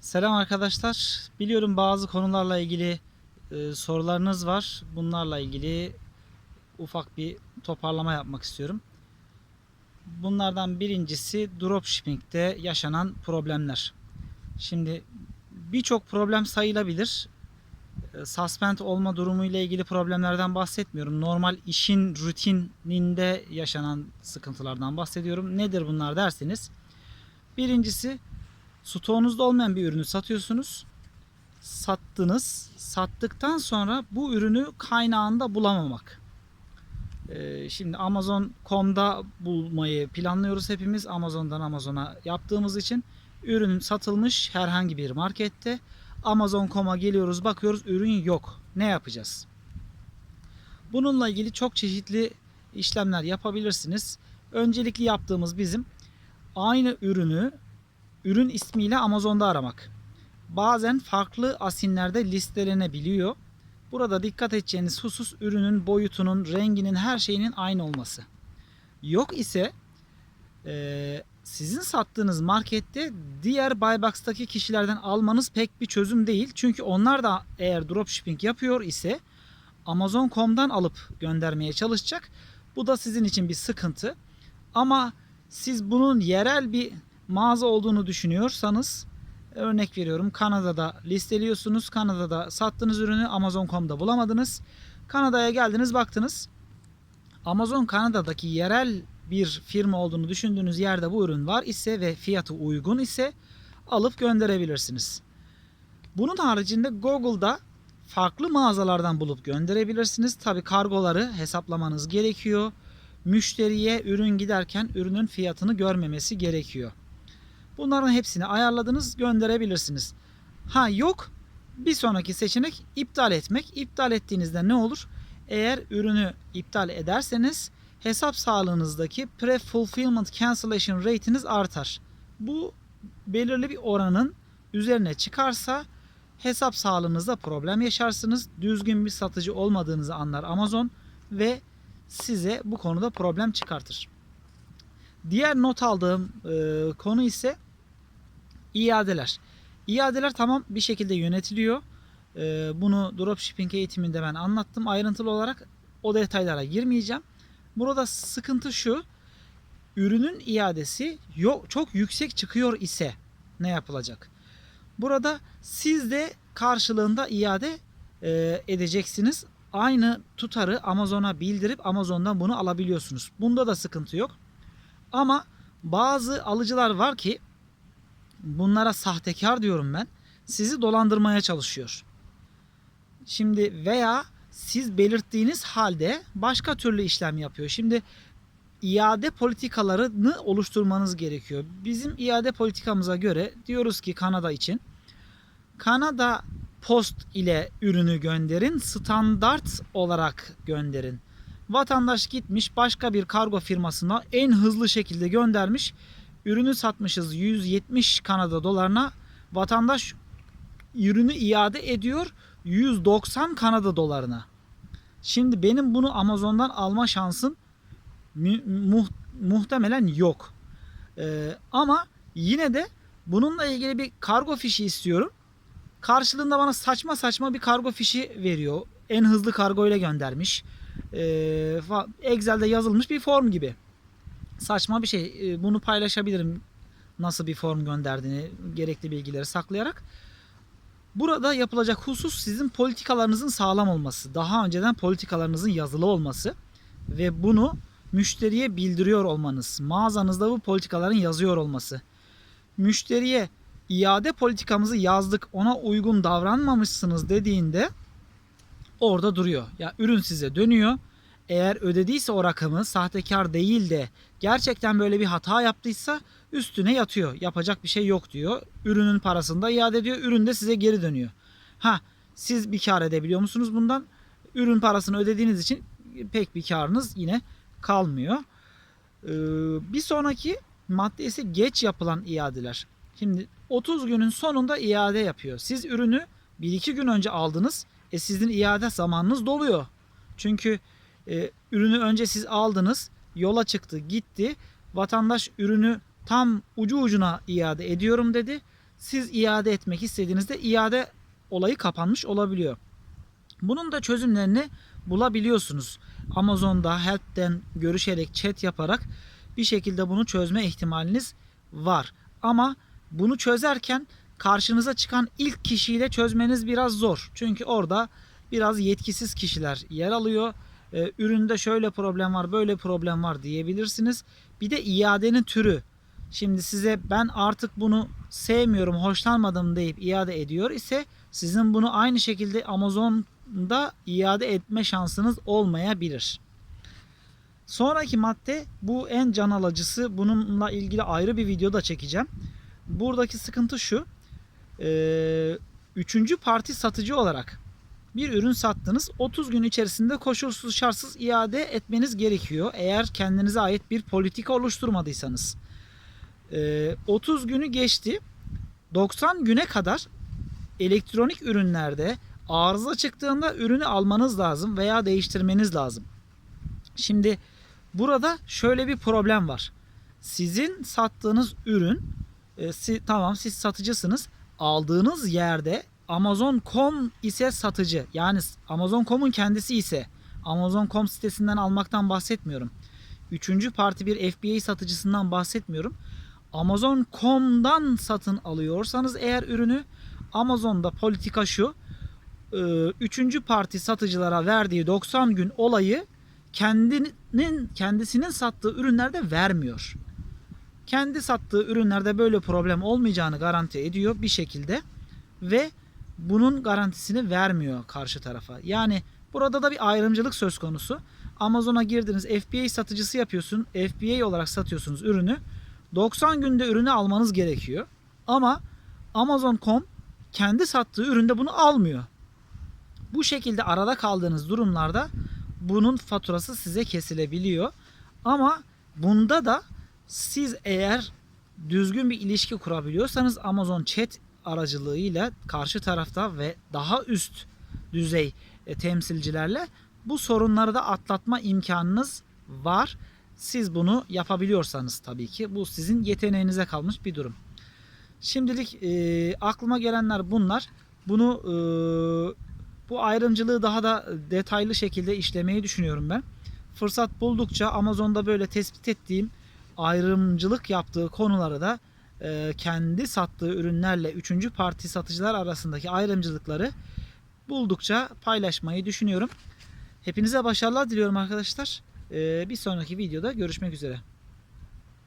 Selam arkadaşlar. Biliyorum bazı konularla ilgili e, sorularınız var. Bunlarla ilgili ufak bir toparlama yapmak istiyorum. Bunlardan birincisi dropshipping'de yaşanan problemler. Şimdi birçok problem sayılabilir. E, Suspend olma durumu ile ilgili problemlerden bahsetmiyorum. Normal işin rutininde yaşanan sıkıntılardan bahsediyorum. Nedir bunlar derseniz. Birincisi stoğunuzda olmayan bir ürünü satıyorsunuz. Sattınız. Sattıktan sonra bu ürünü kaynağında bulamamak. Ee, şimdi Amazon.com'da bulmayı planlıyoruz hepimiz. Amazon'dan Amazon'a yaptığımız için ürün satılmış herhangi bir markette. Amazon.com'a geliyoruz bakıyoruz ürün yok. Ne yapacağız? Bununla ilgili çok çeşitli işlemler yapabilirsiniz. Öncelikli yaptığımız bizim aynı ürünü ürün ismiyle Amazon'da aramak. Bazen farklı asinlerde listelenebiliyor. Burada dikkat edeceğiniz husus ürünün boyutunun, renginin, her şeyinin aynı olması. Yok ise eee, sizin sattığınız markette diğer Buybox'taki kişilerden almanız pek bir çözüm değil. Çünkü onlar da eğer dropshipping yapıyor ise Amazon.com'dan alıp göndermeye çalışacak. Bu da sizin için bir sıkıntı. Ama siz bunun yerel bir mağaza olduğunu düşünüyorsanız örnek veriyorum Kanada'da listeliyorsunuz. Kanada'da sattığınız ürünü Amazon.com'da bulamadınız. Kanada'ya geldiniz baktınız. Amazon Kanada'daki yerel bir firma olduğunu düşündüğünüz yerde bu ürün var ise ve fiyatı uygun ise alıp gönderebilirsiniz. Bunun haricinde Google'da farklı mağazalardan bulup gönderebilirsiniz. Tabi kargoları hesaplamanız gerekiyor. Müşteriye ürün giderken ürünün fiyatını görmemesi gerekiyor. Bunların hepsini ayarladınız gönderebilirsiniz. Ha yok bir sonraki seçenek iptal etmek. İptal ettiğinizde ne olur? Eğer ürünü iptal ederseniz hesap sağlığınızdaki pre-fulfillment cancellation rate'iniz artar. Bu belirli bir oranın üzerine çıkarsa hesap sağlığınızda problem yaşarsınız. Düzgün bir satıcı olmadığınızı anlar Amazon ve size bu konuda problem çıkartır. Diğer not aldığım e, konu ise iadeler. İadeler tamam bir şekilde yönetiliyor. E, bunu dropshipping eğitiminde ben anlattım ayrıntılı olarak. O detaylara girmeyeceğim. Burada sıkıntı şu. Ürünün iadesi çok yüksek çıkıyor ise ne yapılacak? Burada siz de karşılığında iade e, edeceksiniz. Aynı tutarı Amazon'a bildirip Amazon'dan bunu alabiliyorsunuz. Bunda da sıkıntı yok. Ama bazı alıcılar var ki bunlara sahtekar diyorum ben. Sizi dolandırmaya çalışıyor. Şimdi veya siz belirttiğiniz halde başka türlü işlem yapıyor. Şimdi iade politikalarını oluşturmanız gerekiyor. Bizim iade politikamıza göre diyoruz ki Kanada için Kanada Post ile ürünü gönderin, standart olarak gönderin. Vatandaş gitmiş başka bir kargo firmasına en hızlı şekilde göndermiş. Ürünü satmışız 170 Kanada dolarına. Vatandaş ürünü iade ediyor 190 Kanada dolarına. Şimdi benim bunu Amazon'dan alma şansım mu- muh- muhtemelen yok. Ee, ama yine de bununla ilgili bir kargo fişi istiyorum. Karşılığında bana saçma saçma bir kargo fişi veriyor. En hızlı kargo ile göndermiş. Ee, Excel'de yazılmış bir form gibi. Saçma bir şey. Ee, Bunu paylaşabilirim. Nasıl bir form gönderdiğini, gerekli bilgileri saklayarak. Burada yapılacak husus sizin politikalarınızın sağlam olması. Daha önceden politikalarınızın yazılı olması ve bunu müşteriye bildiriyor olmanız. Mağazanızda bu politikaların yazıyor olması. Müşteriye iade politikamızı yazdık ona uygun davranmamışsınız dediğinde orada duruyor. Ya ürün size dönüyor. Eğer ödediyse o rakamı sahtekar değil de gerçekten böyle bir hata yaptıysa üstüne yatıyor. Yapacak bir şey yok diyor. Ürünün parasını da iade ediyor. Ürün de size geri dönüyor. Ha siz bir kar edebiliyor musunuz bundan? Ürün parasını ödediğiniz için pek bir karınız yine kalmıyor. Ee, bir sonraki madde ise geç yapılan iadeler. Şimdi 30 günün sonunda iade yapıyor. Siz ürünü 1-2 gün önce aldınız. E sizin iade zamanınız doluyor. Çünkü e, ürünü önce siz aldınız. Yola çıktı gitti. Vatandaş ürünü tam ucu ucuna iade ediyorum dedi. siz iade etmek istediğinizde iade olayı kapanmış olabiliyor. Bunun da çözümlerini bulabiliyorsunuz. Amazon'da help'ten görüşerek chat yaparak bir şekilde bunu çözme ihtimaliniz var. Ama bunu çözerken karşınıza çıkan ilk kişiyle çözmeniz biraz zor. Çünkü orada biraz yetkisiz kişiler yer alıyor. Ee, üründe şöyle problem var, böyle problem var diyebilirsiniz. Bir de iadenin türü. Şimdi size ben artık bunu sevmiyorum, hoşlanmadım deyip iade ediyor ise sizin bunu aynı şekilde Amazon'da iade etme şansınız olmayabilir. Sonraki madde bu en can alıcısı. Bununla ilgili ayrı bir video da çekeceğim. Buradaki sıkıntı şu. Ee, üçüncü parti satıcı olarak bir ürün sattınız. 30 gün içerisinde koşulsuz şartsız iade etmeniz gerekiyor. Eğer kendinize ait bir politika oluşturmadıysanız. Ee, 30 günü geçti. 90 güne kadar elektronik ürünlerde arıza çıktığında ürünü almanız lazım veya değiştirmeniz lazım. Şimdi burada şöyle bir problem var. Sizin sattığınız ürün e, tamam siz satıcısınız. Aldığınız yerde Amazon.com ise satıcı. Yani Amazon.com'un kendisi ise Amazon.com sitesinden almaktan bahsetmiyorum. Üçüncü parti bir FBA satıcısından bahsetmiyorum. Amazon.com'dan satın alıyorsanız eğer ürünü Amazon'da politika şu. e, Üçüncü parti satıcılara verdiği 90 gün olayı kendinin kendisinin sattığı ürünlerde vermiyor. Kendi sattığı ürünlerde böyle problem olmayacağını garanti ediyor bir şekilde ve bunun garantisini vermiyor karşı tarafa. Yani burada da bir ayrımcılık söz konusu. Amazon'a girdiniz FBA satıcısı yapıyorsun. FBA olarak satıyorsunuz ürünü. 90 günde ürünü almanız gerekiyor. Ama Amazon.com kendi sattığı üründe bunu almıyor. Bu şekilde arada kaldığınız durumlarda bunun faturası size kesilebiliyor. Ama bunda da siz eğer düzgün bir ilişki kurabiliyorsanız Amazon Chat aracılığıyla karşı tarafta ve daha üst düzey e, temsilcilerle bu sorunları da atlatma imkanınız var. Siz bunu yapabiliyorsanız tabii ki bu sizin yeteneğinize kalmış bir durum. Şimdilik e, aklıma gelenler bunlar. Bunu e, bu ayrımcılığı daha da detaylı şekilde işlemeyi düşünüyorum ben. Fırsat buldukça Amazon'da böyle tespit ettiğim ayrımcılık yaptığı konuları da kendi sattığı ürünlerle üçüncü parti satıcılar arasındaki ayrımcılıkları buldukça paylaşmayı düşünüyorum. Hepinize başarılar diliyorum arkadaşlar. E, bir sonraki videoda görüşmek üzere.